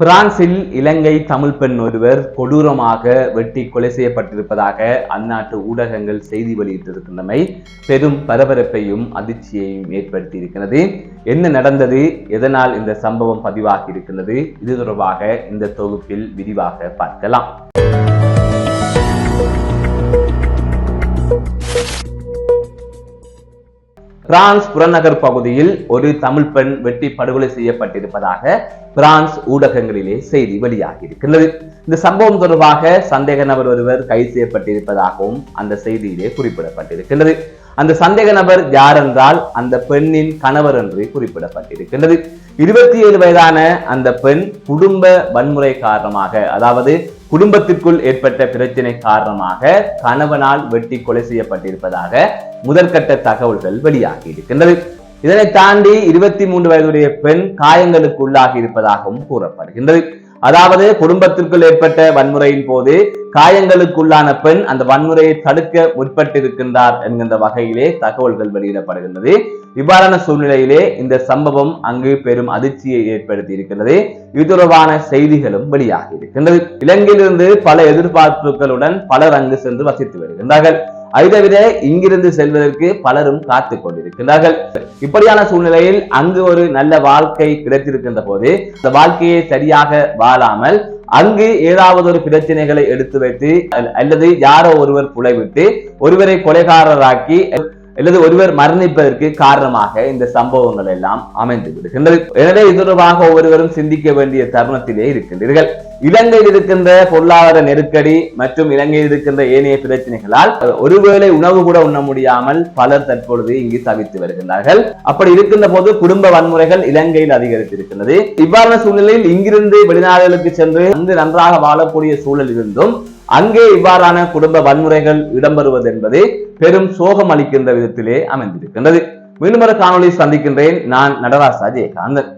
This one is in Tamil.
பிரான்சில் இலங்கை தமிழ் பெண் ஒருவர் கொடூரமாக வெட்டி கொலை செய்யப்பட்டிருப்பதாக அந்நாட்டு ஊடகங்கள் செய்தி வெளியிட்டிருக்கின்றமை பெரும் பரபரப்பையும் அதிர்ச்சியையும் ஏற்படுத்தி இருக்கிறது என்ன நடந்தது? எதனால் இந்த சம்பவம் பதிவாகி இருக்கின்றது இது தொடர்பாக இந்த தொகுப்பில் விரிவாக பார்க்கலாம். பிரான்ஸ் புறநகர் பகுதியில் ஒரு தமிழ் பெண் வெட்டி படுகொலை செய்யப்பட்டிருப்பதாக பிரான்ஸ் ஊடகங்களிலே செய்தி வெளியாகி இருக்கின்றது இந்த சம்பவம் தொடர்பாக சந்தேக நபர் ஒருவர் கைது செய்யப்பட்டிருப்பதாகவும் அந்த செய்தியிலே குறிப்பிடப்பட்டிருக்கின்றது அந்த சந்தேக நபர் யார் என்றால் அந்த பெண்ணின் கணவர் என்று குறிப்பிடப்பட்டிருக்கின்றது இருபத்தி ஏழு வயதான அந்த பெண் குடும்ப வன்முறை காரணமாக அதாவது குடும்பத்திற்குள் ஏற்பட்ட பிரச்சனை காரணமாக கணவனால் வெட்டி கொலை செய்யப்பட்டிருப்பதாக முதற்கட்ட தகவல்கள் வெளியாகி இருக்கின்றது. இதனை தாண்டி இருபத்தி மூன்று வயதுடைய பெண் காயங்களுக்கு உள்ளாகி இருப்பதாகவும் கூறப்படுகின்றது. அதாவது குடும்பத்திற்குள் ஏற்பட்ட வன்முறையின் போது காயங்களுக்குள்ளான பெண் அந்த வன்முறையை தடுக்க முற்பட்டிருக்கின்றார் என்கின்ற வகையிலே தகவல்கள் வெளியிடப்படுகின்றது. இவ்வாறான சூழ்நிலையிலே இந்த சம்பவம் அங்கு பெரும் அதிர்ச்சியை ஏற்படுத்தி இருக்கிறது இது தொடர்பான செய்திகளும் வெளியாகி இருக்கின்றது. இலங்கையிலிருந்து பல எதிர்பார்ப்புகளுடன் பலர் அங்கு சென்று வசித்து வருகின்றார்கள். அதை விட இங்கிருந்து செல்வதற்கு பலரும் காத்து கொண்டிருக்கிறார்கள் இப்படியான சூழ்நிலையில் அங்கு ஒரு நல்ல வாழ்க்கை கிடைத்திருக்கின்ற போது அந்த வாழ்க்கையை சரியாக வாழாமல் அங்கு ஏதாவது ஒரு பிரச்சனைகளை எடுத்து வைத்து அல்லது யாரோ ஒருவர் புலைவிட்டு ஒருவரை கொலைகாரராக்கி அல்லது ஒருவர் மரணிப்பதற்கு காரணமாக இந்த சம்பவங்கள் எல்லாம் அமைந்து விடுகின்றது. எனவே இது தொடர்பாக ஒவ்வொருவரும் சிந்திக்க வேண்டிய தருணத்திலே இருக்கின்றீர்கள். இலங்கையில் இருக்கின்ற பொருளாதார நெருக்கடி மற்றும் இலங்கையில் இருக்கின்ற ஏனைய பிரச்சனைகளால் ஒருவேளை உணவு கூட உண்ண முடியாமல் பலர் தற்பொழுது இங்கு தவித்து வருகின்றார்கள். அப்படி இருக்கின்ற போது குடும்ப வன்முறைகள் இலங்கையில் அதிகரித்திருக்கின்றது. இவ்வாறான சூழ்நிலையில் இங்கிருந்து வெளிநாடுகளுக்கு சென்று அங்கு நன்றாக வாழக்கூடிய சூழல் இருந்தும் அங்கே இவ்வாறான குடும்ப வன்முறைகள் இடம்பெறுவது என்பது பெரும் சோகம் அளிக்கின்ற விதத்திலே அமைந்திருக்கின்றது. மீண்டும் ஒரு காணொலி சந்திக்கின்றேன். நான் நடராசா ஜெயகாந்தன்